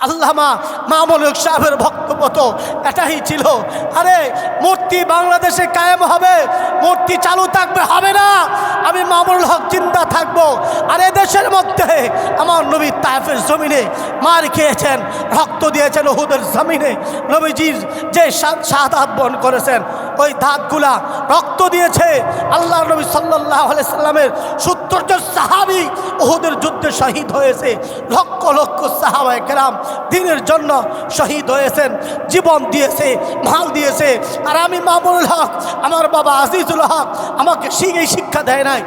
আল্লামা মামুলক সাহেবের বক্তব্য তো এটাই ছিল। আরে, মূর্তি বাংলাদেশে কায়েম হবে, মূর্তি চালু থাকবে, হবে না। আমি মামুল হক চিন্তা থাকব। আর দেশের মধ্যে আমার নবী তায়েফের জমিনে মার খেয়েছেন, রক্ত দিয়েছেন ওহুদের জমিনে। নবীজির যে শাহাদ বন করেছেন ওই দাঁতগুলা রক্ত দিয়েছে আল্লাহ নবী সাল্লাহ সাল্লামের সত্তর জন সাহাবি ওহুদের যুদ্ধে শহীদ হয়েছে। লক্ষ লক্ষ সাহাবায় কেরাম দিনের জন্য শহীদ হয়েছেন, জীবন দিয়েছে, মাল দিয়েছে। আর আমি মামুনুল হক, আমার বাবা আজিজুল হক আমাকে সেই শিক্ষা দেয় নাই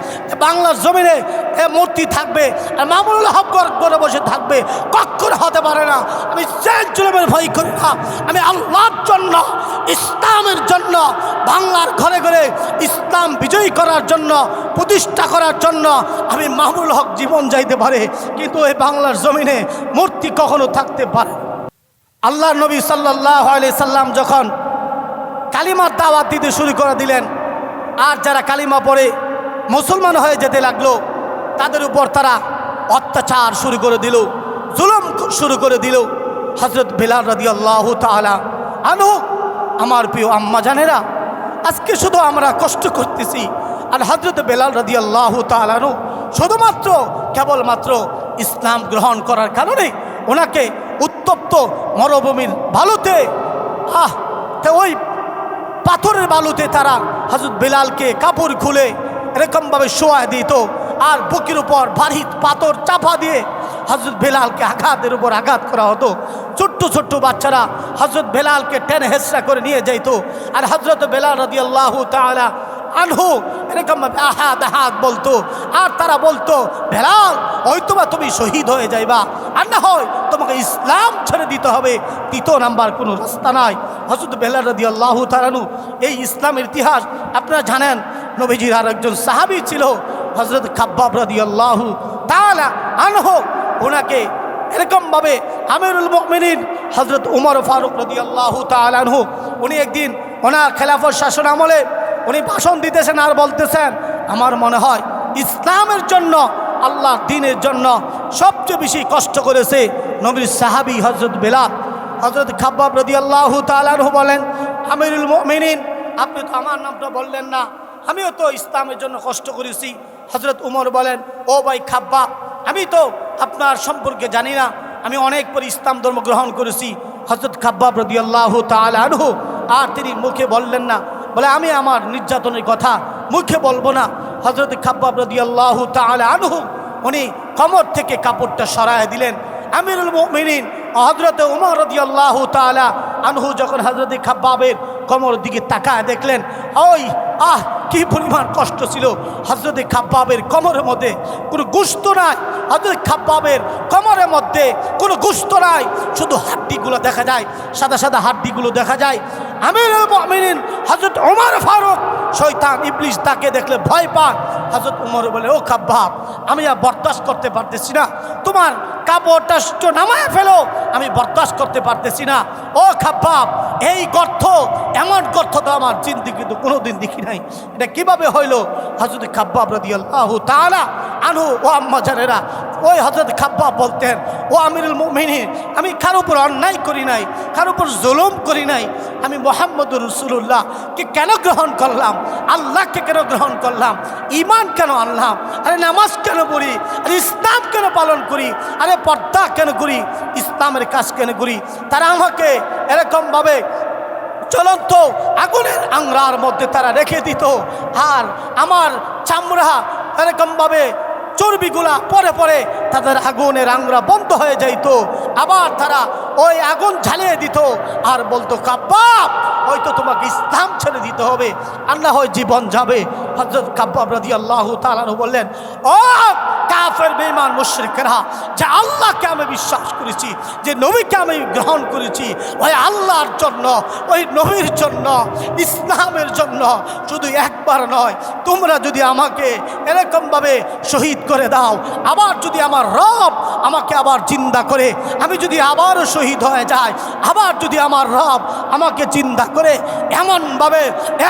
বাংলার জমিনে এ মূর্তি থাকবে, আর মামুনুল হক করে বসে থাকবে, কক্ষণ হতে পারে না। আমি জুলুমের ভয় করি না। আমি আল্লাহর জন্য, ইসলামের জন্য বাংলার ঘরে ঘরে ইসলাম বিজয়ী করার জন্য, প্রতিষ্ঠা করার জন্য আমি মামুল হক জীবন যাইতে পারে, কিন্তু এই বাংলার জমিনে মূর্তি কখনো থাকতে পারে। আল্লাহ নবী সাল্লাহ আলি সাল্লাম যখন কালিমার দাওয়াত দিতে শুরু করে দিলেন, আর যারা কালিমা পড়ে মুসলমান হয়ে যেতে লাগল, তাদের উপর তারা অত্যাচার শুরু করে দিল, জুলুম শুরু করে দিল হজরত বিলাল রাদি আল্লাহ তালা আনু আমার প্রিয় আম্মা জানেরা আজকে শুধু আমরা কষ্ট করতেছি। আর হজরত বেলাল রাদি আল্লাহ তালানু শুধুমাত্র, কেবলমাত্র ইসলাম গ্রহণ করার কারণে ওনাকে উত্তপ্ত মরুভূমির বালুতে, আহ ওই পাথরের বালুতে তারা হজরত বেলালকে কাপড় খুলে এরকমভাবে শোয়া দিত। আর বুকের উপর ভারী পাথর চাপা দিয়ে হজরত বেলালকে আঘাতের উপর আঘাত করা হতো। ছোট্ট ছোট্ট বাচ্চারা হজরত বেলালকে টেনে হেসরা করে নিয়ে যাইতো। আর হজরত বেলাল রদি আল্লাহ তালা আনহু, এরকম আহাত আহাত বলতো। আর তারা বলতো, বেলাল হয়তো বা তুমি শহীদ হয়ে যাইবা। আর না হয় তোমাকে ইসলাম ছেড়ে দিতে হবে। তৃতীয় নাম্বার কোনো রাস্তা নাই। হজরত বেলাল রদি আল্লাহ তালানু এই ইসলামের ইতিহাস আপনারা জানেন, নবীজির আর একজন সাহাবি ছিল হজরত খাব্বাব রদি আল্লাহ তালা আনহু। ওনাকে এরকমভাবে আমিরুল মুমিনিন হজরত উমর ফারুক রদি আল্লাহ তালানহু উনি একদিন ওনার খেলাফত শাসন আমলে উনি ভাষণ দিতেছেন আর বলতেছেন, আমার মনে হয় ইসলামের জন্য আল্লাহ দিনের জন্য সবচেয়ে বেশি কষ্ট করেছে নবীর সাহাবি হজরত বেলাল। হজরত খাব্বাব রদি আল্লাহ তালানহু বলেন, আমিরুল মিনিন আপনি তো আমার নামটা বললেন না, আমিও তো ইসলামের জন্য কষ্ট করেছি। হজরত উমর বলেন, ও ভাই খাব্বাব আমি তো আপনার সম্পর্কে জানি না। আমি অনেক পরে ইসলাম ধর্ম গ্রহণ করেছি। হজরত খাব্বা প্রদি আল্লাহ তালু আর তিনি মুখে বললেন না। বলে, আমি আমার নির্যাতনের কথা মুখে বলব না। হজরত খাব্বা প্রদি আল্লাহ আনহু, উনি কমর থেকে কাপড়টা সরায় দিলেন। আমিরুল মিনিন হজরত উমর আল্লাহ তালা আনহু যখন হজরত খাব্বাবের কমর দিকে তাকায় দেখলেন, ওই, আহ, কি পরিমাণ কষ্ট ছিল। হজরত খাব্বাবের কমরের মধ্যে কোনো গুস্ত নাই। হজরত খাব্বাবের কমরের মধ্যে কোনো গুস্ত নাই। শুধু হাড্ডিগুলো দেখা যায়, সাদা সাদা হাড্ডিগুলো দেখা যায়। আমির মিনিন হজরত ওমর ফারুক শৈতান ইবলিশ তাকে দেখলে ভয় পান হজরত উমর বলে, ও খাব্বাব, আমি আর বরদাস্ত করতে পারতেছি না। তোমার কাপড়টা নামায় ফেলো, আমি বরদাস্ত করতে পারতেছি না। ও খাব্বাব, এই গর্থ এমন তো আমার চিন্তি কিন্তু কোনোদিন দেখি নাই। এটা কীভাবে হইল? হজরত খাব্বাব রদি আল্লাহ তালা আনু ও আম্মা জানেরা, ওই হজরত খাব্বাব বলতেন, ও আমিরুল মুমিনী আমি কার উপর অন্যায় করি নাই, কার উপর জুলুম করি নাই। আমি মোহাম্মদুর রসুল্লাহকে কেন গ্রহণ করলাম? আল্লাহকে কেন গ্রহণ করলাম? ইমান কেন আনলাম? আরে নামাজ কেন পড়ি? আরে ইসলাম কেন পালন করি? আরে পর্দা কেন করি? ইসলামের কাজ কেন করি? তারা আমাকে এরকমভাবে চলন্ত আগুনের আংরার মধ্যে তারা রেখে দিত। আর আমার চামড়া এরকমভাবে চর্বিগুলা পরে পরে তাদের আগুনের আংরা বন্ধ হয়ে যাইতো। আবার তারা ওই আগুন ঝালিয়ে দিত আর বলতো, কাব্বাব, হয়তো তোমাকে ইসলাম ছেড়ে দিতে হবে না হয় জীবন যাবে। হজরত কাব্বাব রাদি আল্লাহ তালানু বললেন, ও কাফের বেমান মুশ্রিকরা, যে আল্লাহকে আমি বিশ্বাস করেছি, যে নবীকে আমি গ্রহণ করেছি, ওই আল্লাহর জন্য, ওই নবীর জন্য, ইসলামের জন্য শুধু একবার নয়, তোমরা যদি আমাকে এরকমভাবে শহীদ করে দাও। আবার যদি আমার রব আমাকে আবার চিন্তা করে, আমি যদি আবারও শহীদ হয়ে যাই, আবার যদি আমার রব আমাকে চিন্তা করে, এমনভাবে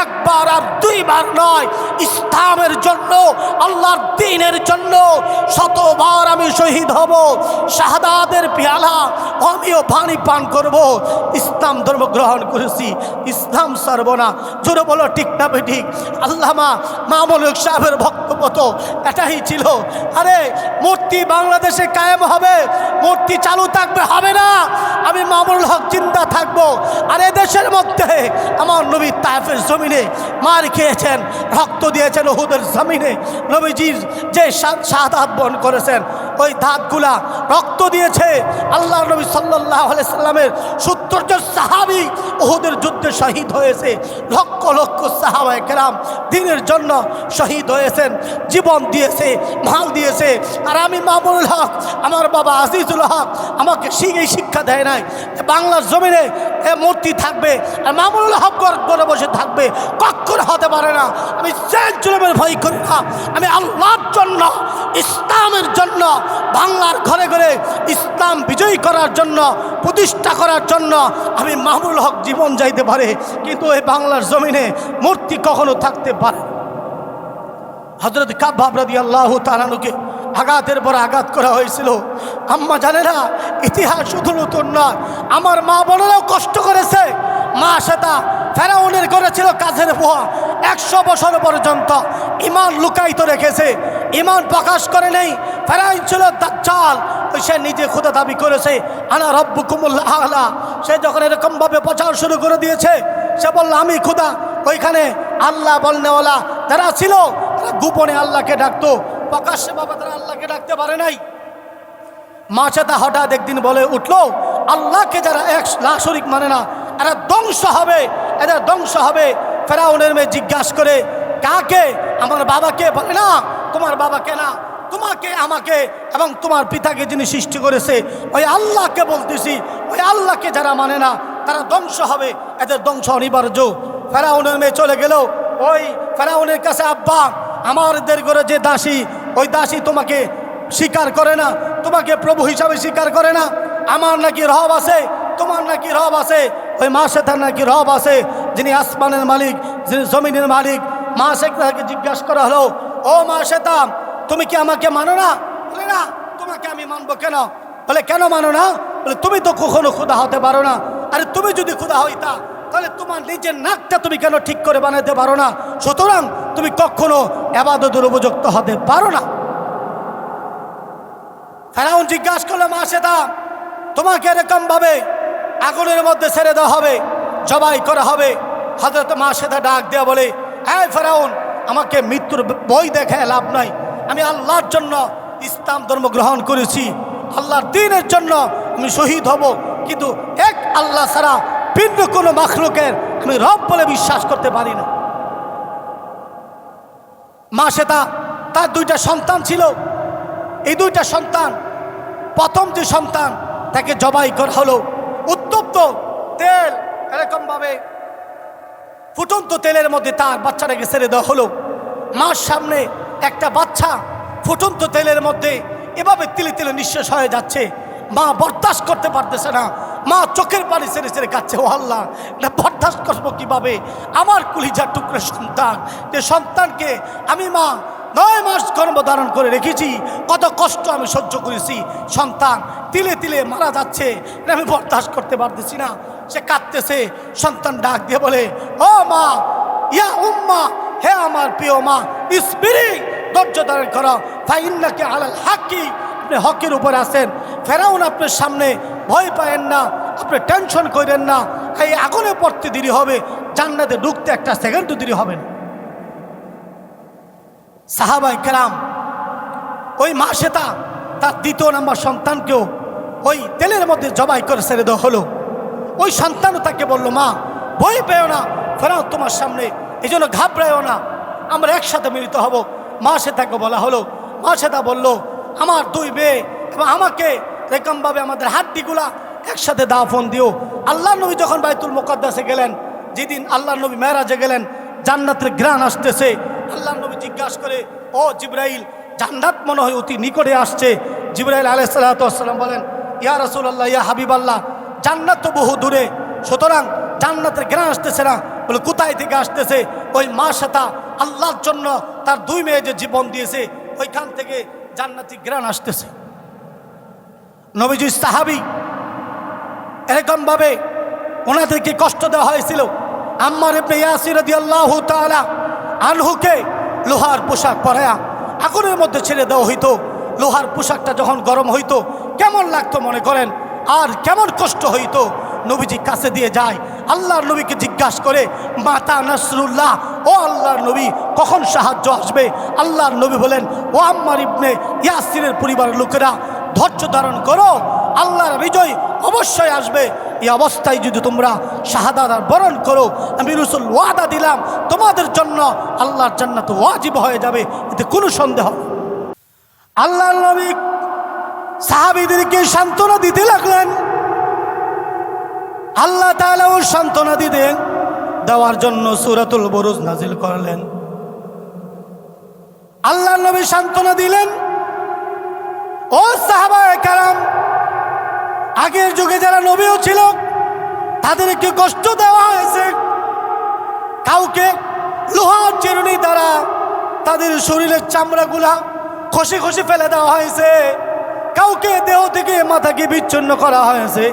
একবার আর দুইবার নয়, ইসলামের জন্য, আল্লাহর দিনের জন্য শতবার আমি শহীদ হব। শাহাদাতের পেয়ালা আমিও পানি পান করব। ইসলাম ধর্ম গ্রহণ করেছি, ইসলাম সারব না। জোরে বলো, ঠিক না ঠিক? আল্লামা মামুলক সাহেবের বক্তব্য তো এটাই ছিল। আরে, মূর্তি বাংলাদেশে কায়েম হবে, মূর্তি চালু থাকবে, হবে না। আমি মামুল হক চিন্তা থাকব। আর দেশের মধ্যে আমার নবী তাইফের জমিনে মার খেয়েছেন, রক্ত দিয়েছেন ওহুদের জমিনে। নবীজির যে শাহাদ বহন করেছেন ওই দাঁতগুলা রক্ত দিয়েছে আল্লাহ নবী সাল্লাহ সাল্লামের সত্তর জন সাহাবি ওহুদের যুদ্ধে শহীদ হয়েছে। লক্ষ লক্ষ সাহাবায় কেরাম দিনের জন্য শহীদ হয়েছেন, জীবন দিয়েছে, মাল দিয়েছে। আর আমি মামুল হক, আমার বাবা আজিজুল হক, আমাকে সিং শিক্ষা দেয় নাই বাংলার জমিনে এ মূর্তি থাকবে, আর মামুনুল হক করে বসে থাকবে কখন হতে পারে না আমি জেল জুলুমের ভয় করি না, আমি আল্লাহর জন্য, ইসলামের জন্য, বাংলার ঘরে ঘরে ইসলাম বিজয়ী করার জন্য, প্রতিষ্ঠা করার জন্য আমি মামুল হক জীবন যাইতে পারে, কিন্তু এই বাংলার জমিনে মূর্তি কখনো থাকতে পারে। হজরত কাব্বাবরাদি আল্লাহ তালানুকে আঘাতের পর আঘাত করা হয়েছিল। আম্মা জানে না ইতিহাস শুধু নতুন নয়, আমার মা বোনেরাও কষ্ট করেছে। মা সেটা ফেরাউনের করেছিল কাজের পোহা। একশো বছর পর্যন্ত ইমান লুকায়িত রেখেছে। ইমান প্রকাশ করে নেই। ফেরাউন ছিল ওই সে নিজে খুদা দাবি করেছে, আনা রব্বু কুমুল্লাহ আলা। সে যখন এরকমভাবে প্রচার শুরু করে দিয়েছে, সে বলল, আমি খুদা। ওইখানে আল্লাহ বলনেওয়ালা যারা ছিল, তারা গোপনে আল্লাহকে ডাকতো। প্রকাশ্যে বাবা তারা আল্লাহকে ডাকতে পারে নাই। মা চেতা হঠাৎ একদিন বলে উঠল, আল্লাহকে যারা এক লাশরিক মানে না, এরা ধ্বংস হবে, এদের ধ্বংস হবে। ফেরাউনের মেয়ে জিজ্ঞাসা করে, কাকে? আমার বাবাকে বলে না, তোমার বাবাকে না, তোমাকে, আমাকে এবং তোমার পিতাকে যিনি সৃষ্টি করেছে, ওই আল্লাহকে বলতেছি, ওই আল্লাহকে যারা মানে না, তারা ধ্বংস হবে, এদের ধ্বংস অনিবার্য। ফেরাউনের মেয়ে চলে গেল। ওই ফেরাউনের কাছে, আব্বা আমাদের ঘরে যে দাসী, ওই দাসী তোমাকে স্বীকার করে না, তোমাকে প্রভু হিসাবে স্বীকার করে না। আমার নাকি রব আছে, তোমার নাকি রব আছে, ওই মা শেখার নাকি রব আছে, যিনি আসমানের মালিক, যিনি জমিনের মালিক। মা শেখাকে জিজ্ঞাসা করা হলো, ও মা শেতাম তুমি কি আমাকে মানো না? বলে, না, তোমাকে আমি মানবো কেন? বলে, কেন মানো না? বলে, তুমি তো কখনো ক্ষুদা হতে পারো না। আরে, তুমি যদি ক্ষুদা হইতা তাহলে তোমার নিজের নাকটা তুমি কেন ঠিক করে বানাতে পারো না? সুতরাং তুমি কখনো এবাদতের উপযুক্ত হতে পারো না। ফেরাউন জিজ্ঞাসা করল মা সেদা তোমাকে এরকম ভাবে আগুনের মধ্যে ছেড়ে দেওয়া হবে, জবাই করা হবে? হজরত মা সেদা ডাক দেওয়া বলে হ্যাঁ ফেরাউন, আমাকে মৃত্যুর বই দেখায় লাভ নাই। আমি আল্লাহর জন্য ইসলাম ধর্ম গ্রহণ করেছি। আল্লাহর দিনের জন্য আমি শহীদ হব। কিন্তু এক আল্লাহ ছাড়া ভিন্ন কোনো মাখলুকের আমি রব বলে বিশ্বাস করতে পারি না। মা সেটা তার দুইটা সন্তান ছিল। এই দুইটা সন্তান, প্রথম যে সন্তান, তাকে জবাই করা হলো। উত্তপ্ত তেল এরকমভাবে ফুটন্ত তেলের মধ্যে তার বাচ্চাটাকে ছেড়ে দেওয়া হলো। মার সামনে একটা বাচ্চা ফুটন্ত তেলের মধ্যে এভাবে তিলে তিলে নিঃশ্বাস হয়ে যাচ্ছে। মা বরদাস্ত করতে পারতেছে না। মা চোখের পানি ছেড়ে ছেড়ে কাচ্ছে ও আল্লাহ, না বরদাস্ত করব কীভাবে? আমার কুলিজার টুকরো সন্তান, যে সন্তানকে আমি মা নয় মাস গর্ভধারণ করে রেখেছি, কত কষ্ট আমি সহ্য করেছি। সন্তান তিলে তিলে মারা যাচ্ছে আমি বরদাস্ত করতে পারতেছি না। সে কাঁদতেছে, সন্তান ডাক দিয়ে বলে, ও মা, ইয়া উম্মা, হে আমার প্রিয় মা স্পিরি ধৈর্য ধারণ করো, ফাইন্নাকে আলাল হাকি আপনি হকের উপর আছেন। ফেরাউন আপনার সামনে ভয় পায়েন না, আপনি টেনশন করেন না। এই আগুনে পড়তে দেরি হবে, জান্নাতে ঢুকতে একটা সেকেন্ডও দেরি হবে না। সাহাবাই কেরাম, ওই মা সেতা তার দ্বিতীয় নম্বর সন্তানকেও ওই তেলের মধ্যে জবাই করে ছেড়ে দেওয়া হলো। ওই সন্তানও তাকে বলল, মা, ভয় পেও না ফেরাও তোমার সামনে, এই জন্য ঘাবড়ায়ও না। আমরা একসাথে মিলিত হব। মা সেতাকে বলা হলো। মা সেতা বলল আমার দুই মেয়ে এবং আমাকে এরকমভাবে আমাদের হাড্ডিগুলা একসাথে দাফন দিও। আল্লাহ নবী যখন বাইতুল মোকদ্দাসে গেলেন, যেদিন আল্লাহ নবী মেয়েরাজে গেলেন, জান্নাতের গ্রান আসতেছে। আল্লাহ নবী জিজ্ঞাসা করে, ও জিব্রাইল, জান্নাত মনে হয় অতি নিকটে আসছে। জিবরাইল আলাইসাল্লাম বলেন, ইয়া রসুল্লাহ ইয়া হাবিব আল্লাহ জান্নাত তো বহু দূরে, সুতরাং জান্নাতের জ্ঞান আসতেছে না। বলে, কোথায় থেকে আসতেছে? ওই মা সাতা আল্লাহর জন্য তার দুই মেয়ে যে জীবন দিয়েছে, ওইখান থেকে জান্নাতি জ্ঞান আসতেছে। নবীজি সাহাবি এরকমভাবে ওনাদেরকে কষ্ট দেওয়া হয়েছিল। আম্মার তাআলা আনহুকে লোহার পোশাক পরায়া আগুনের মধ্যে ছেড়ে দেওয়া হইতো। লোহার পোশাকটা যখন গরম হইতো, কেমন লাগতো মনে করেন? আর কেমন কষ্ট হইতো? নবীজি কাছে দিয়ে যায়, আল্লাহর নবীকে জিজ্ঞাসা করে, মাতা নাসরুল্লাহ, ও আল্লাহর নবী, কখন সাহায্য আসবে? আল্লাহর নবী বলেন, ও আম্মার ইবনে ইয়াসিরের পরিবারের লোকেরা, ধৈর্য ধারণ করো, আল্লাহর বিজয় অবশ্যই আসবে। এই অবস্থায় যদি তোমরা শাহাদাত আর বরণ করো, আমি রসুল ওয়াদা দিলাম, তোমাদের জন্য আল্লাহর জান্নাত ওয়াজিব হয়ে যাবে, এতে কোনো সন্দেহ নেই। আল্লাহর নবী সাহাবিদেরকে সান্ত্বনা দিতে লাগলেন। আল্লাহ তাআলাও সান্ত্বনা দিতেন দেওয়ার জন্য সুরাতুল বরুজ নাজিল করলেন। আল্লাহ নবী সান্ত্বনা দিলেন, ও সাহাবায়ে কারাম, আগের যুগে যারা নবীও ছিল, তাদেরকে কষ্ট দেওয়া হয়েছে। কাউকে লোহার চিরুনি দ্বারা তাদের শরীরের চামড়াগুলা খসে খসে ফেলে দেওয়া হয়েছে। কাউকে দেহ থেকে মাথাকে বিচ্ছিন্ন করা হয়েছে।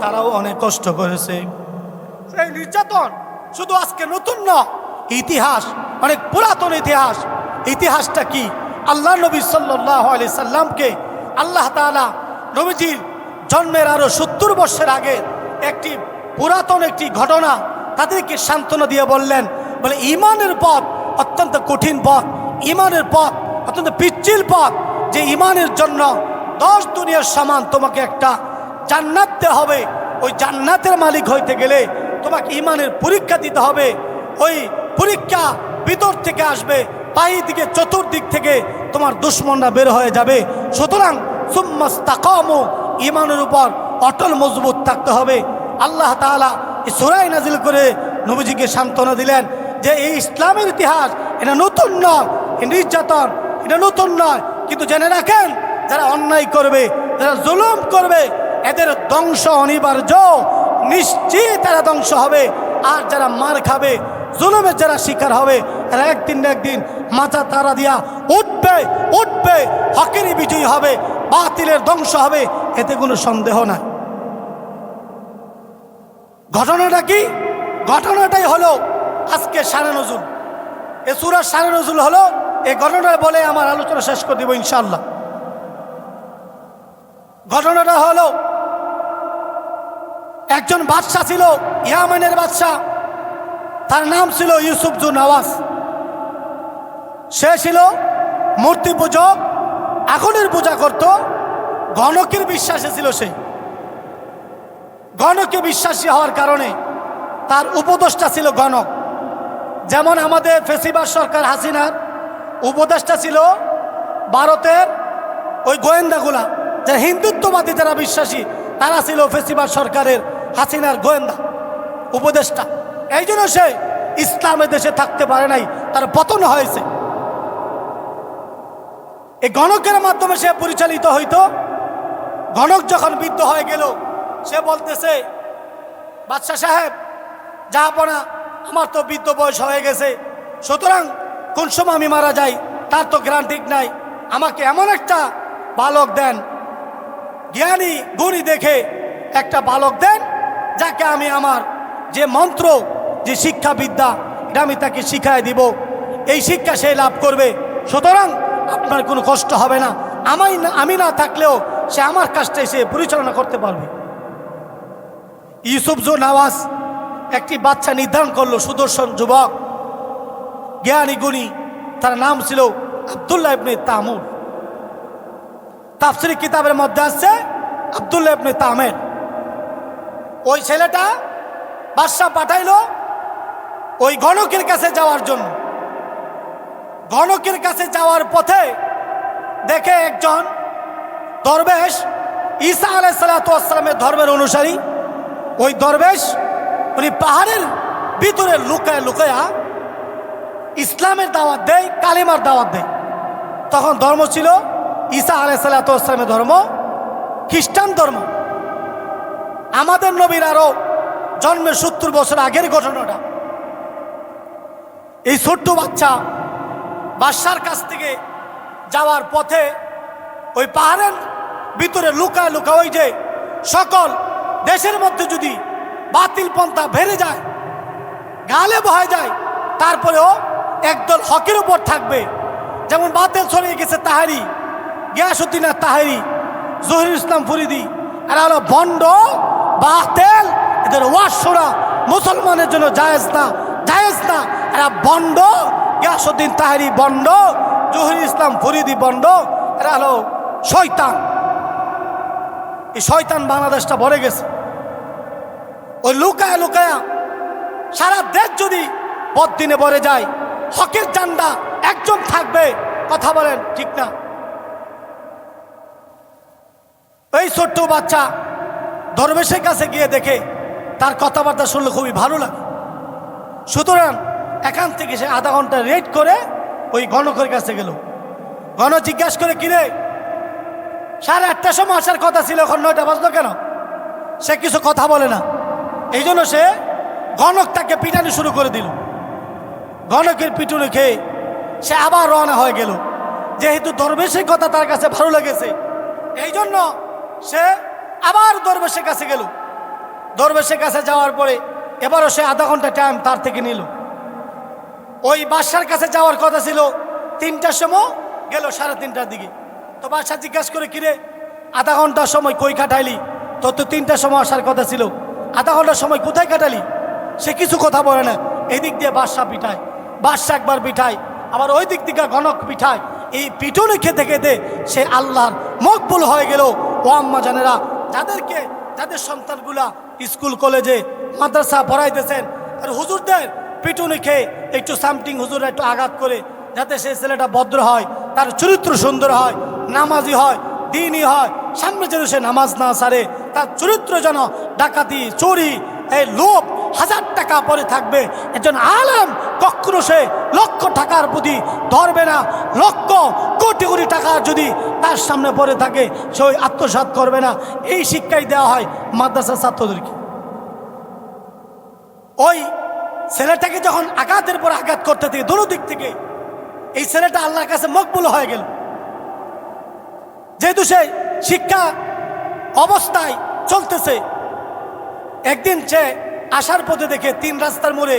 তারাও অনেক কষ্ট করেছে। সেই নির্যাতন শুধু আজকে নতুন না, ইতিহাস, অনেক পুরাতন ইতিহাস। ইতিহাসটা কি? আল্লাহ নবী সাল্লাহ সাল্লামকে আল্লাহ তাআলা নবীজির জন্মের আরও সত্তর বর্ষের আগে একটি পুরাতন একটি ঘটনা তাদেরকে সান্ত্বনা দিয়ে বললেন। বলে, ইমানের পথ অত্যন্ত কঠিন পথ, ইমানের পথ অত্যন্ত পিচ্ছিল পথ। যে ইমানের জন্য দশ দুনিয়ার সমান তোমাকে একটা জান্নাত দিতে হবে। ওই জান্নাতের মালিক হইতে গেলে তোমাকে ইমানের পরীক্ষা দিতে হবে। ওই পরীক্ষা ভিতর থেকে আসবে পাই দিকে চতুর্দিক থেকে তোমার দুশ্মনরা বের হয়ে যাবে। সুতরাং সুম্মাস্তাকামু ইমানের উপর অটল মজবুত থাকতে হবে। আল্লাহ এই সুরাই নাজিল করে নবীজিকে সান্ত্বনা দিলেন যে এই ইসলামের ইতিহাস, এটা নতুন নয় নির্যাতন, এটা নতুন নয়। কিন্তু জেনে রাখেন, যারা অন্যায় করবে, যারা জুলুম করবে এদের ধ্বংস অনিবার্য। নিশ্চিত তারা ধ্বংস হবে। আর যারা মার খাবে, জুলুমের যারা শিকার হবে তারা একদিন না একদিন মাথা তারা দিয়া উঠবে উঠবে হকেরই বিজয়ী হবে, বাতিলের ধ্বংস হবে, এতে কোনো সন্দেহ নাই। ঘটনাটা কি? ঘটনাটাই হলো আজকে সারে নজুল এ সুরার সারে নজুল হলো এই ঘটনা বলে আমার আলোচনা শেষ করে দিব ইনশাল্লাহ ঘটনাটা হলো একজন বাদশাহ ছিল, ইয়ামেনের বাদশাহ তার নাম ছিল ইউসুফ জু নওয়াজ সে ছিল মূর্তি পূজক, আগুনের পূজা করত, গণকের বিশ্বাসে ছিল সে। গণকে বিশ্বাসী হওয়ার কারণে তার উপদেষ্টা ছিল গণক। যেমন আমাদের ফেসিবার সরকার হাসিনার উপদেষ্টা ছিল ভারতের ওই গোয়েন্দাগুলা যারা হিন্দুত্ববাদী যারা বিশ্বাসী, তারা ছিল ফেসিবার সরকারের হাসিনার গোয়েন্দা, উপদেষ্টা। এই জন্য সে ইসলামের দেশে থাকতে পারে নাই, তার পতন হয়েছে। এই গণকের মাধ্যমে সে পরিচালিত হইতো। গণক যখন বৃদ্ধ হয়ে গেল, সে বলতেছে, বাদশাহ সাহেব যাহাপনা আমার তো বৃদ্ধ বয়স হয়ে গেছে। সুতরাং কোন সময় আমি মারা যাই, তার তো ঠিক নাই। আমাকে এমন একটা বালক দেন, জ্ঞানী, গুণী দেখে একটা বালক দেন যাকে আমি আমার যে মন্ত্র, যে শিক্ষাবিদ্যা, এটা আমি তাকে শিখায় দিব। এই শিক্ষা সে লাভ করবে। সুতরাং আপনার কোনো কষ্ট হবে না। আমি না আমি না থাকলেও সে আমার কাজটা এসে পরিচালনা করতে পারবে। ইউসুফ জো নওয়াজ একটি বাচ্চা নির্ধারণ করল, সুদর্শন যুবক। জ্ঞানী গুণী, তার নাম ছিল আবদুল্লাহ ইবনে তামুর। তাফসিরি কিতাবের মধ্যে আসছে আবদুল্লাহ ইবনে তামের। ওই ছেলেটা বাদশাহ পাঠাইলো ওই গণকের কাছে যাওয়ার জন্য। গণকের কাছে যাওয়ার পথে দেখে একজন দরবেশ ঈসা আলাই সালাতামের ধর্মের অনুসারী। ওই দরবেশ উনি পাহাড়ের ভিতরে লুকায় লুকায়া ইসলামের দাওয়াত দেয়, কালিমার দাওয়াত দেয়। তখন ধর্ম ছিল ঈসা আলাইসাল্লামের ধর্ম, খ্রিস্টান ধর্ম। আমাদের নবীর আরও জন্মের সত্তর বছর আগের ঘটনাটা। এই ছোট্ট বাচ্চা বাদশার কাছ থেকে যাওয়ার পথে ওই পাহাড়ের ভিতরে লুকায় লুকা ওই যে সকল দেশের মধ্যে যদি বাতিল পন্থা বেড়ে যায় গালে বহায় যায়, তারপরেও একদল হকের উপর থাকবে। যেমন বাতিল ছড়িয়ে গেছে তাহারি গিয়াসুদ্দিন তাহারি জহির ইসলাম ফরিদি আর হলো বন্ড বাতেল। এদের ওয়াজ মুসলমানের জন্য জায়েজ না জায়েজ না। এরা Bond Giasuddin Taheri Bond Zahir Islam Faridi Bond. এরা হলো শয়তান। এই শয়তান বাংলাদেশটা ভরে গেছে। ওই লুকায়া লুকায়া সারা দেশ যদি দিনে ভরে যায়, হকের জান্ডা, একজন থাকবে, কথা বলেন ঠিক না। এই ছোট্ট বাচ্চা দরবেশের কাছে গিয়ে দেখে তার কথাবার্তা শুনলে খুবই ভালো লাগে। সুতরাং এখান থেকে সে আধা ঘণ্টা রেড করে ওই গণকের কাছে গেল। গণ জিজ্ঞাসা করে কিরে সাড়ে আটটার সময় আসার কথা ছিল, এখন নয়টা বাজলো কেন? সে কিছু কথা বলে না। এই জন্য সে গণক তাকে পিটানো শুরু করে দিল। গণকের পিটুনি খেয়ে সে আবার রওনা হয়ে গেল। যেহেতু দরবেশের কথা তার কাছে ভালো লেগেছে, এই জন্য সে আবার দরবেশের কাছে গেল। দরবেশের কাছে যাওয়ার পরে এবারও সে আধা ঘণ্টা টাইম তার থেকে নিল। ওই বাদশার কাছে যাওয়ার কথা ছিল, তিনটার সময় গেল সাড়ে তিনটার দিকে। তো বাদশা জিজ্ঞাসা করে, কিরে, আধা ঘণ্টার সময় কই কাটাইলি? তোর তো তিনটার সময় আসার কথা ছিল। আধা ঘণ্টার সময় কোথায় কাটালি? সে কিছু কথা বলে না। এই দিক দিয়ে বাদশা পিঠায় বাদশা একবার পিঠায় আবার ওই দিক থেকে গণক পিঠায়। এই পিটুনি খেতে খেতে সে আল্লাহর মকবুল হয়ে গেল। ও আম্মা জানেরা যাদেরকে যাদের সন্তানগুলা স্কুল, কলেজে, মাদ্রাসা পড়াইতেছেন আর হুজুরদের পিটুনি খেয়ে একটু সামটিং হুজুর একটু আঘাত করে যাতে সেই ছেলেটা ভদ্র হয়, তার চরিত্র সুন্দর হয়, নামাজি হয়, দিনই হয়, সামনে যেন সে নামাজ না সারে, তার চরিত্র যেন ডাকাতি, চুরি, এই লোভ হাজার টাকা পরে থাকবে। একজন আলেম কখনো সে লক্ষ টাকার প্রতি ধরবে না। লক্ষ কোটি কোটি টাকা যদি তার সামনে পড়ে থাকে, সে ওই আত্মসাত করবে না। এই শিক্ষাই দেওয়া হয় মাদ্রাসার ছাত্রদেরকে। ওই ছেলেটাকে যখন আঘাতের পর আঘাত করতে থাকে দুনো দিক থেকে, এই ছেলেটা আল্লাহর কাছে মকবুল হয়ে গেল। যেহেতু সে শিক্ষা অবস্থায় চলতেছে, একদিন সে আসার পথে দেখে তিন রাস্তার মোড়ে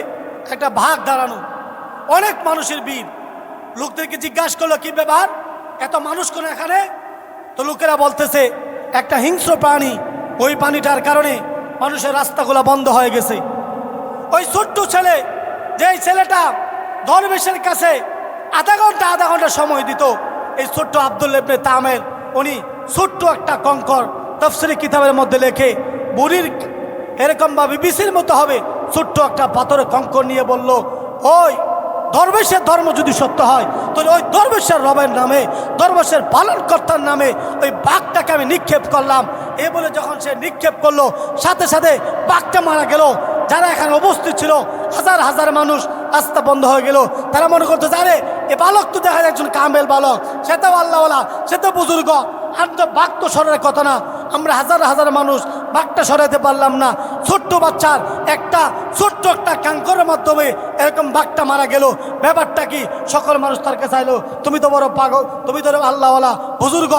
একটা ভাগ দাঁড়ানো। অনেক মানুষের ভিড়। লোকদেরকে জিজ্ঞাসা করল, কি ব্যাপার? এত মানুষ কোন এখানে? তো লোকেরা বলতেছে, একটা হিংস্র প্রাণী। ওই পানিটার কারণে মানুষের রাস্তাগুলো বন্ধ হয়ে গেছে। ওই ছোট্ট ছেলে, যেই ছেলেটা দরবেশের কাছে আধা ঘণ্টা আধা ঘণ্টা সময় দিত, এই ছোট্ট আব্দুল ইবনে তামের উনি ছোট্ট একটা কঙ্কর তফসিলি কিতাবের মধ্যে লেখে, বুড়ির এরকম বা বিবিসির মতো হবে। ছোট্ট একটা পাথরের কঙ্কর নিয়ে বলল, ওই দরবেশের ধর্ম যদি সত্য হয়, তাহলে ওই দরবেশের রবের নামে দরবেশের পালনকর্তার নামে ওই বাঘটাকে আমি নিক্ষেপ করলাম। এ বলে যখন সে নিক্ষেপ করল, সাথে সাথে বাঘটা মারা গেল। যারা এখানে উপস্থিত ছিল, হাজার হাজার মানুষ রাস্তা বন্ধ হয়ে গেল। তারা মনে করতো জানে এ বালক তো দেখা যায় একজন কামেল বালক। সে তো আল্লাহওয়ালা, সে তো বুজুর্গ। আর তো বাঘ তো সরার কথা না। আমরা হাজার হাজার মানুষ বাঘটা সরাইতে পারলাম না। ছোট্ট বাচ্চার একটা, ছোট্ট একটা কাঙ্করের মাধ্যমে এরকম বাঘটা মারা গেল। ব্যাপারটা কি? সকল মানুষ তার কাছে আইলো, তুমি তো বড় পাগল, তুমি তো আল্লাহওয়ালা, বুজুর্গ।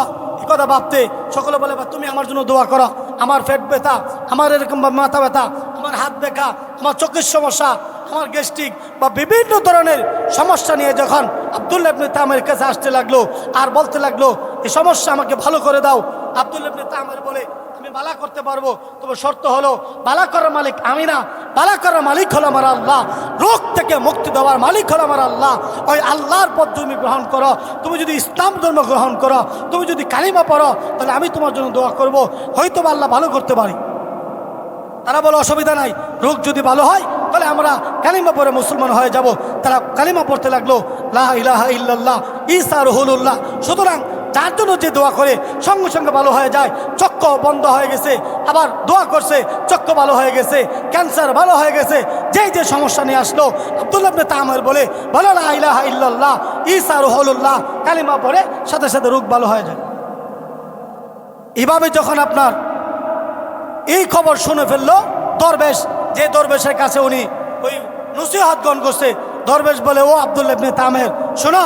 কথা ভাবতে সকলে বলে, বা তুমি আমার জন্য দোয়া করো। আমার ফেট ব্যথা, আমার এরকম মাথা ব্যথা, আমার হাত ব্যথা, আমার চোখের সমস্যা, আমার গ্যাস্ট্রিক বা বিভিন্ন ধরনের সমস্যা নিয়ে যখন আবদুল্লাহ ইবনে তামের কাছে আসতে লাগল আর বলতে লাগল এই সমস্যা আমাকে ভালো করে দাও। আবদুল্লাহ ইবনে তামের বলে বালা করতে পারব। তবে শর্ত হলো, বালা করার মালিক আমি না। বালা করার মালিক হলো আমার আল্লাহ। রোগ থেকে মুক্তি দেওয়ার মালিক হলো আমার আল্লাহ। ওই আল্লাহর পথ তুমি গ্রহণ করো। তুমি যদি ইসলাম ধর্ম গ্রহণ করো, তুমি যদি কালিমা পড়ো, তাহলে আমি তোমার জন্য দোয়া করব। হয়তো আল্লাহ ভালো করতে পারি। তারা বলে, অসুবিধা নাই। রোগ যদি ভালো হয়, তাহলে আমরা কালিমা পরে মুসলমান হয়ে যাব। তারা কালিমা পড়তে লাগল, লা ইলাহা ইল্লাল্লাহ, ঈসা রহুল্লাহ সুতরাং যার জন্য যে দোয়া করে সঙ্গে সঙ্গে ভালো হয়ে যায় চক্র বন্ধ হয়ে গেছে, আবার দোয়া করছে চক্র ভালো হয়ে গেছে, ক্যান্সার ভালো হয়ে গেছে, যেই যে সমস্যা নিয়ে আসলো, আব্দুল্লাহ তামের বলে, বলো লা ইলাহা ইল্লাল্লাহ, ঈসা রুহুল্লাহ কালিমা পড়ে সাথে সাথে রোগ ভালো হয়ে যায়। এভাবে যখন আপনার এই খবর শুনে ফেলল, দরবেশ, যে দরবেশের কাছে উনি ওই নসিহাত গণ করছে, দরবেশ বলে, ও আব্দুল ইবনে তামের, শোনো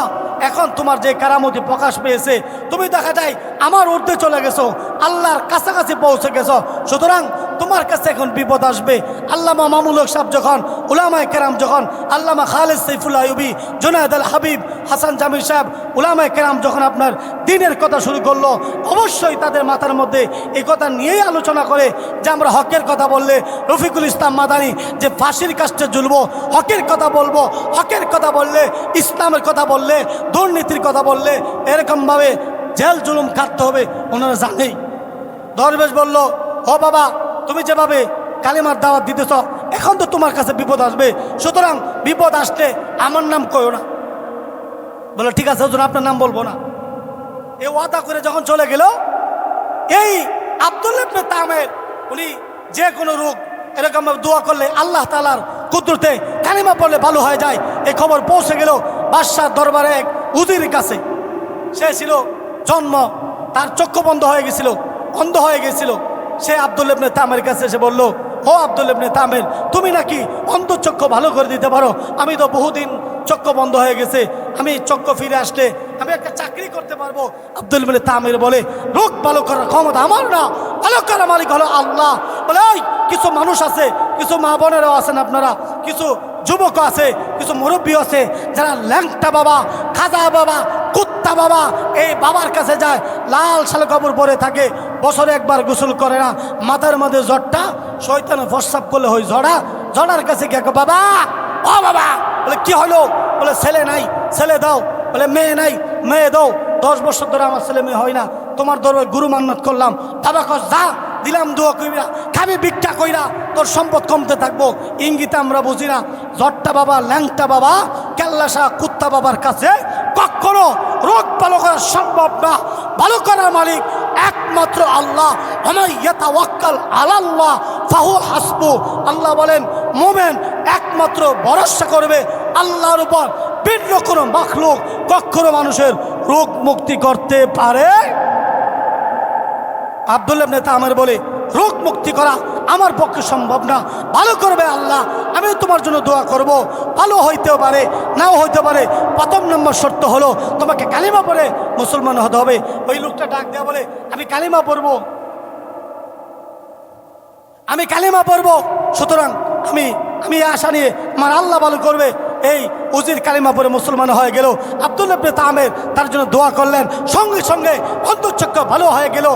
এখন তোমার যে কারামতি প্রকাশ পেয়েছে, তুমি দেখা যায় আমার ঊর্ধ্বে চলে গেছো, আল্লাহর কাছাকাছি পৌঁছে গেছো। সুতরাং তোমার কাছে এখন বিপদ আসবে। আল্লামা মামুল হক সাহেব যখন, উলামায় কেরাম যখন, আল্লামা খালেদ সৈফুল আয়ুবি জোনায়দ আল হাবিব, হাসান জামির সাহেব, উলামায় কেরাম যখন আপনার দিনের কথা শুরু করল, অবশ্যই তাদের মাথার মধ্যে এই কথা নিয়েই আলোচনা করে যে আমরা হকের কথা বললে রফিকুল ইসলাম মাদানি যে ফাঁসির কাছে ঝুলবো, হকের কথা বলব, হকের কথা বললে, ইসলামের কথা বললে, দুর্নীতির কথা বললে, এরকমভাবে জেল জুলুম কাটতে হবে, ওনারা জানেই। দরবেশ বলল, ও বাবা তুমি যেভাবে কালিমার দাওয়াত দিতেছ, এখন তো তোমার কাছে বিপদ আসবে। সুতরাং বিপদ আসলে আমার নাম কয়ো না। বলে, ঠিক আছে হুজুর, আপনার নাম বলব না। এ ওয়াদা করে যখন চলে গেল, এই আব্দুল ইবনে তামের, উনি যে কোনো রোগ, এরকম দোয়া করলে আল্লাহ তালার কুদরতে কালিমা পড়লে ভালো হয়ে যায়। এই খবর পৌঁছে গেল বাদশাহ দরবারে এক উদির কাছে। সে ছিল জন্ম, তার চক্ষু বন্ধ হয়ে গেছিল, অন্ধ হয়ে গেছিল। সে আব্দুল ইবনে তামের কাছে এসে বলল, ও আব্দুল ইবনে তামের, তুমি নাকি অন্ধ চক্ষু ভালো করে দিতে পারো? আমি তো বহুদিন চক্ষু বন্ধ হয়ে গেছে। আমি চক্ষু ফিরে আসলে আমি একটা চাকরি করতে পারব। আব্দুল ইবনে তামের বলে, রোগ ভালো করার ক্ষমতা আমার না। ভালো করার মালিক হলো আল্লাহ। বলে ওই কিছু মানুষ আছে, কিছু মা বোনেরাও আছেন আপনারা, কিছু যুবক আছে, কিছু মুরব্বী আছে, যারা ল্যাংটা বাবা, খাজা বাবা, কুত্তা বাবা, এই বাবার কাছে যায়, লাল শাল কাপড় পরে থাকে বছরে একবার গোসল করে না মাথার মধ্যে জ্বরটা শৈতানে প্রস্রাব করলে হই ঝড়া ঝড়ার কাছে গিয়ে কয়, বাবা ও বাবা। বলে কি হলো? বলে ছেলে নাই ছেলে দাও। বলে মেয়ে নাই মেয়ে দাও। দশ বছর ধরে আমার ছেলে মেয়ে হয় না তোমার দরবার গুরু মান্নত করলাম। বাবা কস যা দিলাম দোয়া কইরা খাবি ভিক্ষা কইরা তোর সম্পদ কমতে থাকব। ইঙ্গিতে আমরা বুঝি না জট্টা বাবা ল্যাংটা বাবা কেল্লাসা কুত্তা বাবার কাছে কখনো রোগ ভালো করা সম্ভব না, ভালো করার মালিক একমাত্র আল্লাহ। আলাল্লাহ, ফাহু হাসবু। আল্লাহ বলেন, মোমেন একমাত্র ভরসা করবে আল্লাহর উপর। ভিন্ন কোনো মাখলুক কখনো মানুষের রোগ মুক্তি করতে পারে। আবদুল্লাহ নেতা আমার বলে, রোগ মুক্তি করা আমার পক্ষে সম্ভব না। ভালো করবে আল্লাহ, আমি তোমার জন্য দোয়া করব। ভালো হইতেও পারে, নাও হইতে পারে। প্রথম নম্বর শর্ত হলো, তোমাকে কালিমা পড়ে মুসলমান হতে হবে। ওই লোকটা ডাক দেয়া বলে, আমি কালিমা পড়ব। আমি কালিমা পড়ব, সুতরাং আমি আমি আশা নিয়ে আমার আল্লাহ ভালো করবে। এই উজির কালিমা পরে মুসলমান হয়ে গেল। আব্দুল ইবনে তামের তার জন্য দোয়া করলেন। সঙ্গে সঙ্গে অন্তর্চক্র ভালো হয়ে গেল।